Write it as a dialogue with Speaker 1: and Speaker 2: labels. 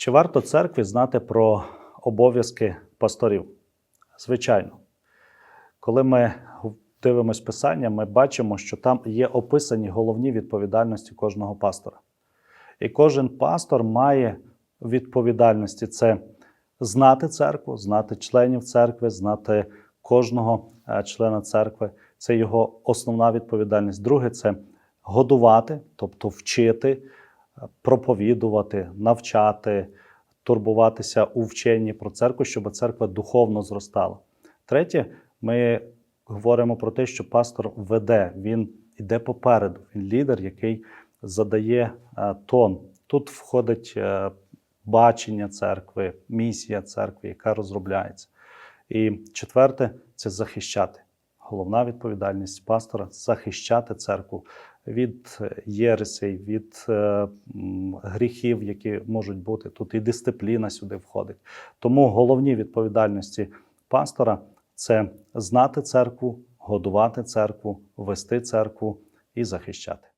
Speaker 1: Чи варто церкві знати про обов'язки пасторів? Звичайно. Коли ми дивимось Писання, ми бачимо, що там є описані головні відповідальності кожного пастора. І кожен пастор має відповідальності це знати церкву, знати членів церкви, знати кожного е, члена церкви. Це його основна відповідальність. Друге це годувати, тобто вчити, проповідувати, навчати, турбуватися у вченні про церкву, щоб церква духовно зростала. Третє, ми говоримо про те, що пастор веде, він іде попереду, він лідер, який задає е, тон. Тут входить е, бачення церкви, місія церкви, яка розробляється. І четверте це захищати. Головна відповідальність пастора захищати церкву від єресей, від е, гріхів, які можуть бути. Тут і дисципліна сюди входить. Тому головні відповідальності пастора це знати церкву, годувати церкву, вести церкву і захищати.